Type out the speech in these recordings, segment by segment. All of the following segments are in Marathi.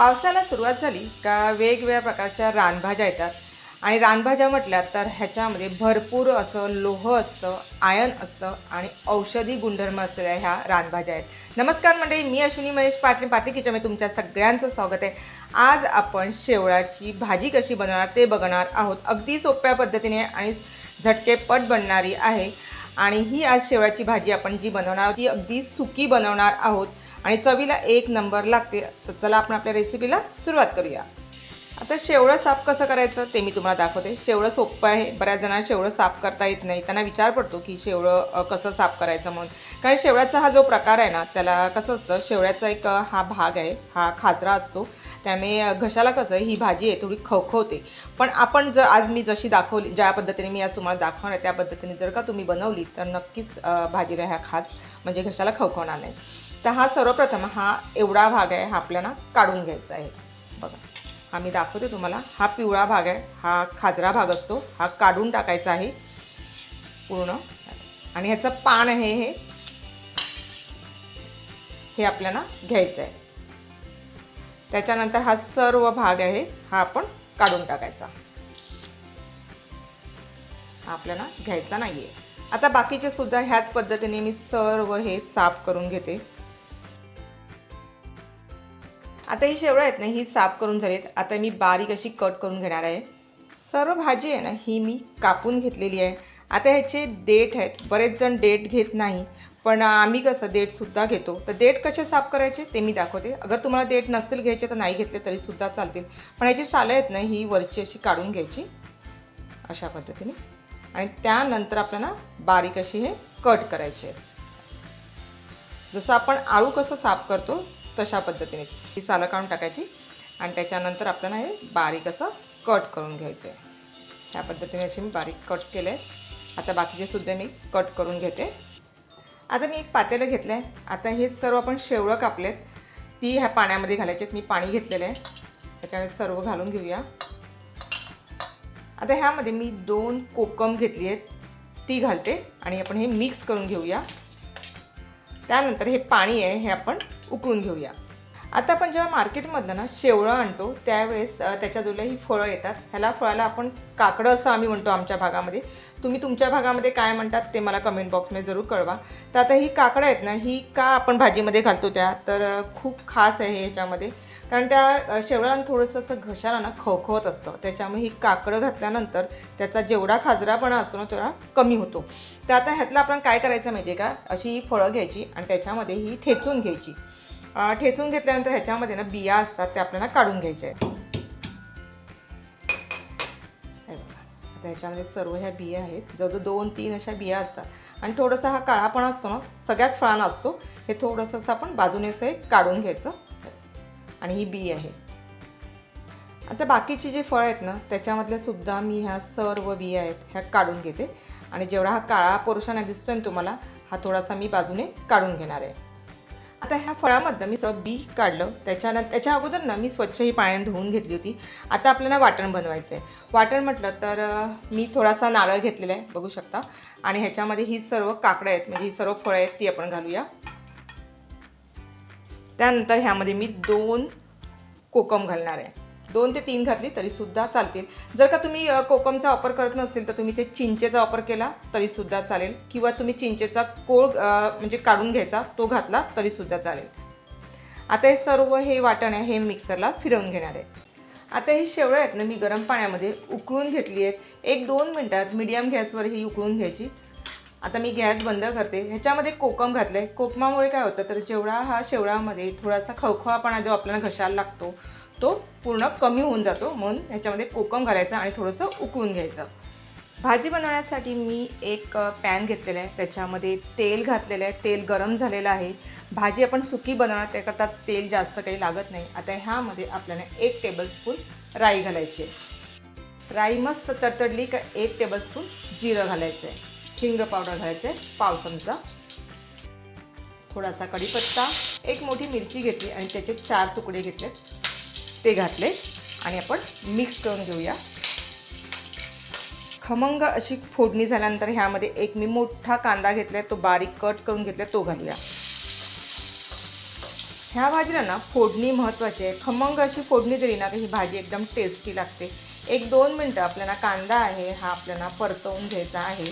पावसाला सुरुवात झाली का वेगवेगळ्या प्रकारच्या रानभाज्या येतात. आणि रानभाज्या म्हटल्या तर ह्याच्यामध्ये भरपूर असं लोह असतं आयन असतं आणि औषधी गुणधर्म असलेल्या ह्या रानभाज्या आहेत. नमस्कार मंडळी मी अश्विनी महेश पाटील. पाटली किचनमध्ये तुमच्या सगळ्यांचं स्वागत आहे. आज आपण शेवळाची भाजी कशी बनवणार ते बघणार आहोत. अगदी सोप्या पद्धतीने आणि झटकेपट बनणारी आहे. आणि ही आज शेवळाची भाजी आपण जी बनवणार आहोत ती अगदी सुकी बनवणार आहोत. आणि चवीला एक नंबर लागते. तर चला आपण आपल्या रेसिपीला सुरुवात करूया. आता शेवळं साफ कसं करायचं ते मी तुम्हाला दाखवते. शेवळं सोपं आहे. बऱ्याच जणांना शेवळं साफ करता येत नाही. त्यांना विचार पडतो की शेवळं कसं साफ करायचं म्हणून. कारण शेवळ्याचा हा जो प्रकार आहे ना त्याला कसं असतं शेवळ्याचा एक हा भाग आहे हा खाजरा असतो. त्यामुळे घशाला कसं ही भाजी आहे थोडी खवखवते. पण आपण जर आज मी जशी दाखवली ज्या पद्धतीने मी आज तुम्हाला दाखवणार आहे त्या पद्धतीने जर का तुम्ही बनवली तर नक्कीच भाजीला ह्या खाज म्हणजे घशाला खवखवणार नाही. तर हा सर्वप्रथम हा एवढा भाग आहे हा आपल्याला काढून घ्यायचा आहे. बघा हा मी दाखवते तुम्हाला. हा पिवळा भाग आहे हा खाजरा भाग असतो हा काढून टाकायचा आहे. पूर्ण. आणि ह्याचं पान आहे हे. हे आपल्याला घ्यायचं आहे. त्याच्यानंतर हा सर्व भाग आहे हा आपण काढून टाकायचा. हा आपल्याला घ्यायचा नाही आहे आता बाकीचे सुद्धा ह्याच पद्धतीने मी सर्व हे साफ करून घेते. आता ही शेवळं आहेत ना ही साफ करून झालीत. आता मी बारीक अशी कट करून घेणार आहे. सर्व भाजी आहे ना ही मी कापून घेतलेली आहे. आता ह्याचे देठ आहेत. बरेच जण देठ घेत नाही. पण आम्ही कसं देठसुद्धा घेतो. तर देठ कसे साफ करायचे ते मी दाखवते. अगर तुम्हाला देठ नसेल घ्यायचे तर नाही घेतले तरीसुद्धा चालतील. पण ह्याची सालं आहेत ना ही वरची अशी काढून घ्यायची. अशा पद्धतीने. आणि त्यानंतर आपल्याला बारीक अशी हे कट करायचे आहेत. जसं आपण आळू कसं साफ करतो तशा पद्धतीने? ही सालं काढून टाकायची आणि त्याच्यानंतर आपल्याला हे बारीक असं कट करून घ्यायचं आहे. ह्या पद्धतीने असे मी बारीक कट केले आता बाकीचे सुद्धा मी कट करून घेते. आता मी एक पातेलं घेतलं आहे आता हे सर्व आपण शेवळं कापलेत. ती ह्या पाण्यामध्ये घालायचे आहेत. मी पाणी घेतलेलं आहे. त्याच्यामध्ये सर्व घालून घेऊया. आता ह्यामध्ये मी दोन कोकम घेतली आहेत. ती घालते आणि आपण हे मिक्स करून घेऊया. त्यानंतर हे पाणी आहे हे आपण उकळून घेऊया. आता आपण जेव्हा मार्केटमधलं ना शेवळं आणतो त्यावेळेस त्याच्या त्याच्याजवळ ही फळं येतात. ह्याला फळाला आपण काकडं असं आम्ही म्हणतो आमच्या भागामध्ये. तुम्ही तुमच्या भागामध्ये काय म्हणतात ते मला कमेंट बॉक्समध्ये जरूर कळवा. तर आता ही काकडं आहेत ना ही का आपण भाजीमध्ये घालतो त्या? तर खूप खास आहे ह्याच्यामध्ये कारण त्या अ, शेवळाला थोडंसं असं घशाला ना खवखवत असतं. त्याच्यामुळे ही काकडं घातल्यानंतर त्याचा जेवढा खाजरापणा असतो ना तेवढा कमी होतो. तर आता ह्यातलं आपण काय करायचं माहिती आहे का? अशी ही फळं घ्यायची आणि त्याच्यामध्ये ही ठेचून घ्यायची. ठेचून घेतल्यानंतर ह्याच्यामध्ये ना बिया असतात त्या आपल्याला काढून घ्यायच्या आहेत. त्याच्यामध्ये सर्व ह्या बिया आहेत. जवळजवळ दोन तीन अशा बिया असतात. आणि थोडंसं हा काळापणा असतो ना सगळ्याच फळांना असतो. हे थोडंसं असं आपण बाजूने असं एक काढून घ्यायचं. आणि ही बी आहे. आता बाकीची जे फळं आहेत ना त्याच्यामधल्या सुद्धा मी ह्या सर्व बिया आहेत ह्या काढून घेते. आणि जेवढा हा काळा पोर्शन आहे दिसतोय ना तुम्हाला हा थोडासा मी बाजूने काढून घेणार आहे. आता ह्या फळामधलं मी सगळं बी काढलं. त्याच्यानंतर त्याच्या अगोदर ना मी स्वच्छ ही पाण्याने धुवून घेतली होती. आता आपल्याला वाटण बनवायचं आहे वाटण म्हटलं तर मी थोडासा नारळ घेतलेला आहे बघू शकता. आणि ह्याच्यामध्ये ही सर्व काकडं आहेत म्हणजे ही सर्व फळं आहेत ती आपण घालूया. त्यानंतर ह्यामध्ये मी दोन कोकम घालणार आहे. दोन ते तीन घातली तरीसुद्धा चालतील. जर का तुम्ही कोकमचा वापर करत नसेल तर तुम्ही ते चिंचेचा वापर केला तरीसुद्धा चालेल. किंवा तुम्ही चिंचेचा कोळ म्हणजे काढून घ्यायचा तो घातला तरीसुद्धा चालेल. आता हे सर्व हे वाटण आहे हे मिक्सरला फिरवून घेणार आहे. आता ही शेवळं आहेत ना मी गरम पाण्यामध्ये उकळून घेतली आहेत. एक दोन मिनटात मीडियम गॅसवर ही उकळून घ्यायची. आता मी गॅस बंद करते. ह्याच्यामध्ये कोकम घातलं आहे कोकमामुळे काय होतं तर जेवढा हा शेवळामध्ये थोडासा खवखवापणा जो आपल्याला घशाला लागतो तो पूर्ण कमी होऊन जातो. म्हणून ह्याच्यामध्ये कोकम घालायचं आणि थोडंसं उकळून घ्यायचं. भाजी बनवण्यासाठी मी एक पॅन घेतलेला आहे. त्याच्यामध्ये तेल घातलेलं आहे. तेल गरम झालेलं आहे. भाजी आपण सुकी बनवणार त्याकरता तेल जास्त काही लागत नाही. आता ह्यामध्ये आपल्याला एक टेबलस्पून राई घालायची आहे. राई मस्त तडतडली का एक टेबलस्पून जिरं घालायचं आहे. हिंग पावडर घालायचं आहे. पाव चमचा. थोडासा कढीपत्ता. एक मोठी मिरची घेतली आणि त्याचे चार तुकडे घेतले ते घातले आणि आपण मिक्स करून घेऊया. खमंग अशी फोडणी झाल्यानंतर ह्यामध्ये एक मी मोठा कांदा घेतलाय तो बारीक कट करून घेतलाय तो घालूया. ह्या भाजीला ना फोडणी महत्त्वाची आहे. खमंग अशी फोडणी दिली ना तर ही भाजी एकदम टेस्टी लागते. एक दोन मिनटं आपल्याला कांदा आहे हा आपल्याला परतवून घ्यायचा आहे.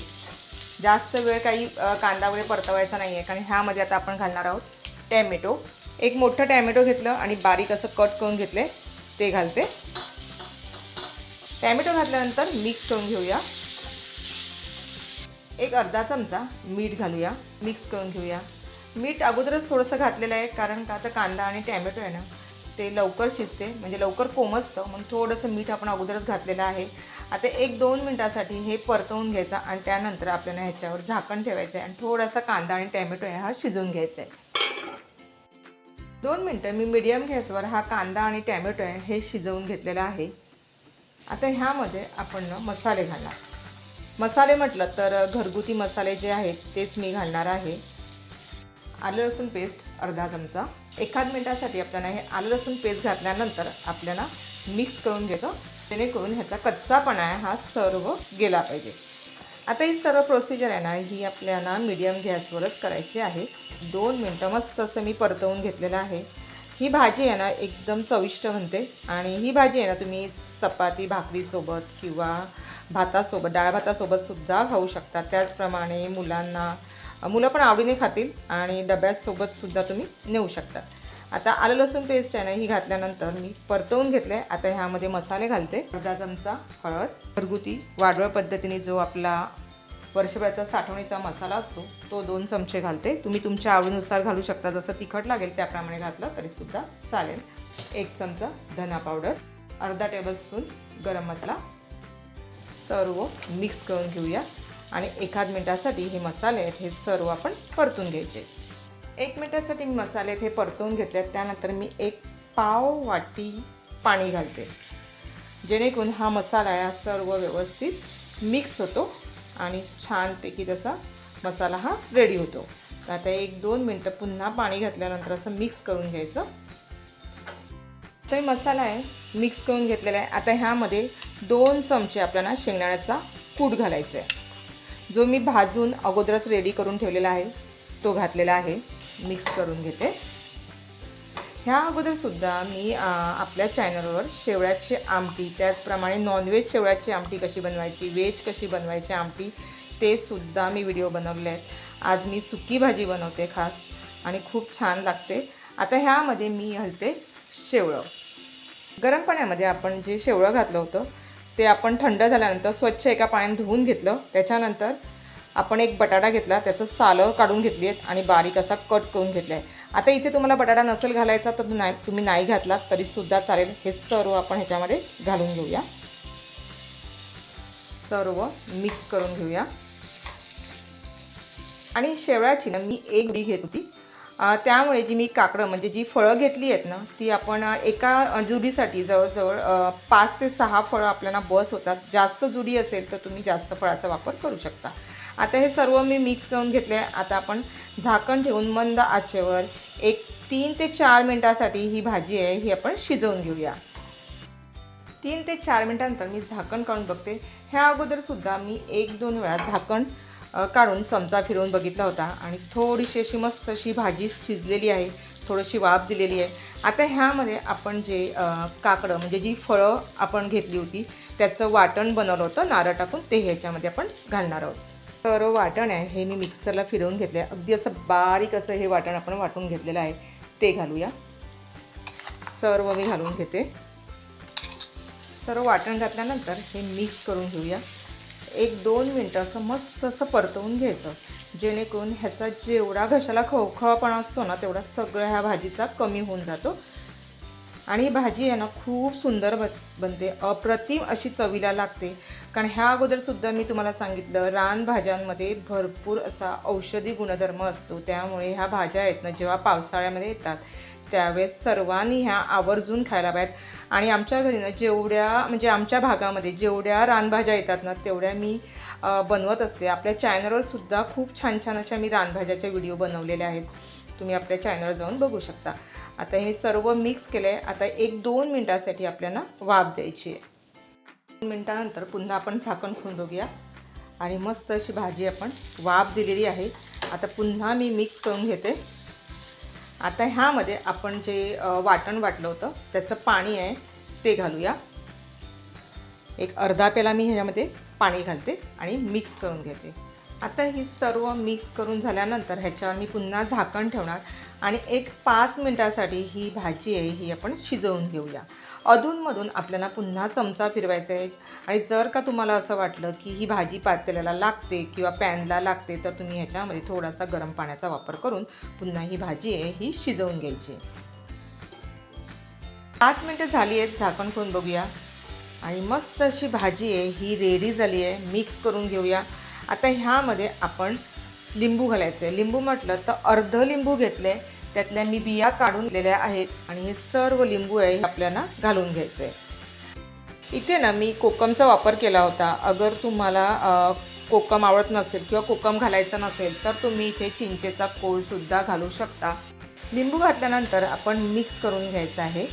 जास्त वेळ काही कांदा वगैरे परतवायचा नाही आहे कारण ह्यामध्ये आता आपण घालणार आहोत टॅमॅटो. एक मोठं टॅमॅटो घेतलं आणि बारीक असं कट करून घेतले ते घालते. टॅमॅटो घातल्यानंतर मिक्स करून घेऊया. एक अर्धा चमचा मीठ घालूया मिक्स करून घेऊया. मीठ अगोदरच थोडंसं घातलेलं आहे कारण का तर कांदा आणि टॅमॅटो आहे ना ते लवकर शिजते म्हणजे लवकर कोमजतं मग थोडंसं मीठ आपण अगोदरच घातलेलं आहे. आता एक दोन मिनटासाठी हे परतवून घ्यायचं आणि त्यानंतर आपल्याला ह्याच्यावर झाकण ठेवायचं आहे आणि थोडासा कांदा आणि टॅमॅटो आहे हा शिजवून घ्यायचा आहे. दोन मिनटं मी मीडियम गॅसवर हा कांदा आणि टॅमॅटो हे शिजवून घेतलेलं आहे. आता ह्यामध्ये आपण मसाले घालणार. मसाले म्हटलं तर घरगुती मसाले जे आहेत तेच मी घालणार आहे. आलं लसूण पेस्ट अर्धा चमचा. एखाद मिनटासाठी आपल्याला हे आलं लसूण पेस्ट घातल्यानंतर आपल्याला मिक्स करून घ्यायचं जेणेकरून ह्याचा कच्चापणा आहे हा सर्व गेला पाहिजे. आता ही सर्व प्रोसिजर आहे ना ही आपल्याला मीडियम गॅसवरच करायची आहे. दोन मिनटं मस्त असं मी परतवून घेतलेलं आहे. ही भाजी आहे ना एकदम चविष्ट म्हणते आणि ही भाजी आहे ना तुम्ही चपाती भाकरीसोबत किंवा भातासोबत डाळ भातासोबतसुद्धा खाऊ शकता. त्याचप्रमाणे मुलांना मुलं पण आवडीने खातील आणि डब्यासोबतसुद्धा तुम्ही नेऊ शकता. आता आलं लसूण पेस्ट आहे ना ही घातल्यानंतर मी परतवून घेतले आता ह्यामध्ये मसाले घालते. अर्धा चमचा हळद. घरगुती वाढव्या पद्धतीने जो आपला वर्षभराचा साठवणीचा मसाला असतो तो दोन चमचे घालते. तुम्ही तुमच्या आवडीनुसार घालू शकता. जसं तिखट लागेल त्याप्रमाणे घातलं तरीसुद्धा चालेल. एक चमचा धना पावडर अर्धा टेबलस्पून गरम मसाला. सर्व मिक्स करून घेऊया. आणि एखाद मिनटासाठी हे मसाले आहेत हे सर्व आपण परतून घ्यायचे. एक मिनटासाठी मी मसाले हे परतवून घेतले आहेत त्यानंतर मी एक पाव वाटी पाणी घालते. जेणेकरून हा मसाला या हा सर्व व्यवस्थित मिक्स होतो आणि छानपैकी तसा मसाला हा रेडी होतो. आता एक दोन मिनटं पुन्हा पाणी घातल्यानंतर असं मिक्स करून घ्यायचं. तर मसाला आहे मिक्स करून घेतलेला आहे. आता ह्यामध्ये दोन चमचे आपल्याला शेंगदाण्याचा कूट घालायचा आहे जो मी भाजून अगोदरच रेडी करून ठेवलेला आहे तो घातलेला आहे. मिक्स करून घेते. ह्या अगोदरसुद्धा मी आपल्या चॅनलवर शेवळ्याची आमटी त्याचप्रमाणे नॉनव्हेज शेवळ्याची आमटी कशी बनवायची व्हेज कशी बनवायची आमटी ते सुद्धा मी व्हिडिओ बनवले आहेत. आज मी सुकी भाजी बनवते खास आणि खूप छान लागते. आता ह्यामध्ये मी घालते शेवळं. गरम पाण्यामध्ये आपण जे शेवळं घातलं होतं ते आपण थंड झाल्यानंतर स्वच्छ एका पाण्याने धुवून घेतलं. त्याच्यानंतर आपण एक बटाटा घेतला त्याचं सालं काढून घेतली आहेत आणि बारीक असा कट करून घेतला आहे. आता इथे तुम्हाला बटाटा नसेल घालायचा तर नाही तुम्ही नाही घातलात तरीसुद्धा चालेल. हे सर्व आपण ह्याच्यामध्ये घालून घेऊया. सर्व मिक्स करून घेऊया. आणि शेवळाची ना मी एक उडी घेत होती. त्यामुळे जी मी काकडं म्हणजे जी फळं घेतली आहेत ना ती आपण एका जुडीसाठी जवळजवळ पाच ते सहा फळं आपल्याला बस होतात. जास्त जुडी असेल तर तुम्ही जास्त फळाचा वापर करू शकता. आता हे सर्व मी मिक्स करून घेतले आहे. आता आपण झाकण ठेवून मंद आचेवर एक तीन ते चार मिनटासाठी ही भाजी आहे ही आपण शिजवून घेऊया. तीन ते चार मिनटानंतर मी झाकण काढून बघते. ह्या अगोदरसुद्धा मी एक दोन वेळा झाकण काढून चमचा फिरवून बघितला होता आणि थोडीशी अशी मस्त अशी भाजी शिजलेली आहे थोडीशी वाफ दिलेली आहे. आता ह्यामध्ये आपण जे काकडं म्हणजे जी फळं आपण घेतली होती त्याचं वाटण बनवलं होतं नारळ टाकून ते ह्याच्यामध्ये आपण घालणार आहोत. तर वाटण आहे. हे मी मिक्सरला फिरवून घेतलं आहे अगदी असं बारीक असं हे वाटण आपण वाटून घेतलेलं आहे. ते घालूया. सर्व मी घालून घेते. सर्व वाटण घातल्यानंतर हे मिक्स करून घेऊया. एक दोन मिनटं असं मस्त असं परतवून घ्यायचं. जेणेकरून ह्याचा जेवढा घशाला खवखवापणा असतो ना तेवढा सगळ्या ह्या भाजीचा कमी होऊन जातो. आणि ही भाजी आहे ना खूप सुंदर बन बनते. अप्रतिम अशी चवीला लागते. कारण ह्या अगोदरसुद्धा मी तुम्हाला सांगितलं रानभाज्यांमध्ये भरपूर असा औषधी गुणधर्म असतो. त्यामुळे ह्या भाज्या आहेत ना जेव्हा पावसाळ्यामध्ये येतात त्यावेळेस सर्वांनी ह्या आवर्जून खायला पाहिजेत. आणि आमच्या घरी ना जेवढ्या म्हणजे आमच्या भागामध्ये जेवढ्या रानभाज्या येतात ना तेवढ्या मी बनवत असते. आपल्या चॅनलवर सुद्धा खूप छान छान अशा मी रानभाज्याच्या व्हिडिओ बनवलेल्या आहेत. तुम्ही आपल्या चॅनलवर जाऊन बघू शकता. आता हे सर्व मिक्स केलं आहे आता एक दोन मिनटासाठी आपल्याला वाफ द्यायची आहे. दोन मिनटानंतर पुन्हा आपण झाकण खोलून बघूया. आणि मस्त अशी भाजी आपण वाफ दिलेली आहे. आता पुन्हा मी मिक्स करून घेते. आता ह्यामध्ये आपण जे वाटण वाटलं होतं त्याचं पाणी आहे ते घालूया. एक अर्धा पेला मी ह्याच्यामध्ये पाणी घालते आणि मिक्स करून घेते. आता ही सर्व मिक्स करून झाल्यानंतर ह्याच्यावर मी पुन्हा झाकण ठेवणार आणि एक पाच मिनटासाठी ही भाजी आहे ही आपण शिजवून घेऊया. अधूनमधून आपल्याला पुन्हा चमचा फिरवायचा आहे आणि जर का तुम्हाला असं वाटलं की ही भाजी पातेल्याला लागते किंवा पॅनला लागते तर तुम्ही ह्याच्यामध्ये थोडासा गरम पाण्याचा वापर करून पुन्हा ही भाजी आहे ही शिजवून घ्यायची. पाच मिनटं झाली आहेत झाकण खोन बघूया. आणि मस्त अशी भाजी आहे ही रेडी झाली आहे. मिक्स करून घेऊया. आता ह्यामध्ये आपण लिंबू घालायचं आहे. लिंबू म्हटलं तर अर्ध लिंबू घेतले. त्यातल्या मी बिया काढून दिलेल्या आहेत आणि हे सर्व लिंबू आहे हे आपल्याला घालून घ्यायचं आहे. इथे ना मी कोकमचा वापर केला होता. अगर तुम्हाला कोकम आवडत नसेल किंवा कोकम घालायचा नसेल तर तुम्ही इथे चिंचेचा कोळसुद्धा घालू शकता. लिंबू घातल्यानंतर आपण मिक्स करून घ्यायचं आहे.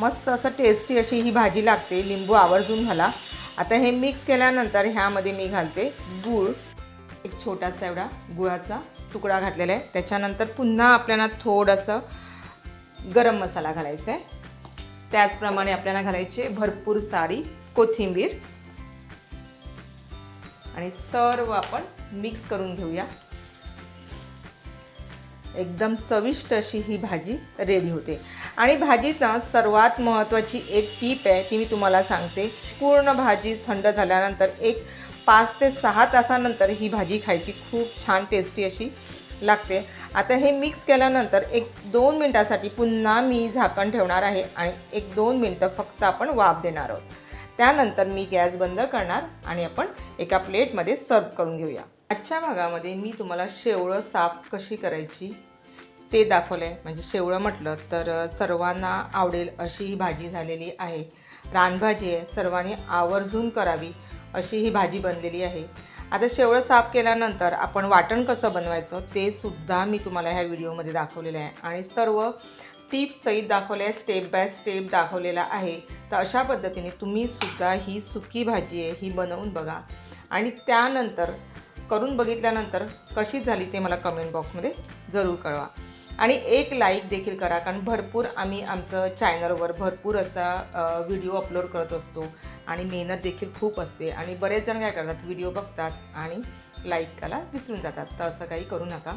मस्त असं टेस्टी अशी ही भाजी लागते. लिंबू आवर्जून घाला. आता हे मिक्स केल्यानंतर ह्यामध्ये मी घालते गूळ. एक छोटासा एवढा गुळाचा तुकडा घातलेला आहे. त्याच्यानंतर पुन्हा आपल्याला थोडंसं गरम मसाला घालायचा आहे. त्याचप्रमाणे आपल्याला घालायचे भरपूर सारी कोथिंबीर. आणि सर्व आपण मिक्स करून घेऊया. एकदम चविष्ट अशी ही भाजी रेडी होते. आणि भाजीचा सर्वात महत्त्वाची एक टीप आहे ती मी तुम्हाला सांगते. पूर्ण भाजी थंड झाल्यानंतर एक पाच ते सहा तासानंतर ही भाजी खायची. खूप छान टेस्टी अशी लागते. आता हे मिक्स केल्यानंतर एक दोन मिनटासाठी पुन्हा मी झाकण ठेवणार आहे आणि एक दोन मिनटं फक्त आपण वाफ देणार आहोत. त्यानंतर मी गॅस बंद करणार आणि आपण एका प्लेटमध्ये सर्व करून घेऊया. आजच्या भागामध्ये मी तुम्हाला शेवळं साफ कशी करायची ते दाखवलं आहे म्हणजे शेवळं म्हटलं तर सर्वांना आवडेल अशी ही भाजी झालेली आहे. रानभाजी आहे. सर्वांनी आवर्जून करावी अशी ही भाजी बनलेली आहे. आता शेवळं साफ केल्यानंतर आपण वाटण कसं बनवायचं ते सुद्धा मी तुम्हाला ह्या व्हिडिओमध्ये दाखवलेलं आहे. आणि सर्व टिप्ससहित दाखवले आहे. स्टेप बाय स्टेप दाखवलेला आहे. तर अशा पद्धतीने तुम्ही सुद्धा ही सुकी भाजी आहे ही बनवून बघा. आणि त्यानंतर करून बघितल्यानंतर कशी झाली ते मला कमेंट बॉक्समध्ये जरूर कळवा. आणि एक लाईक देखील करा कारण भरपूर आम्ही आमचं चॅनलवर भरपूर असा व्हिडिओ अपलोड करत असतो आणि मेहनत देखील खूप असते. आणि बरेच जण काय करतात व्हिडिओ बघतात आणि लाईक करायला विसरून जातात. तर असं काही करू नका.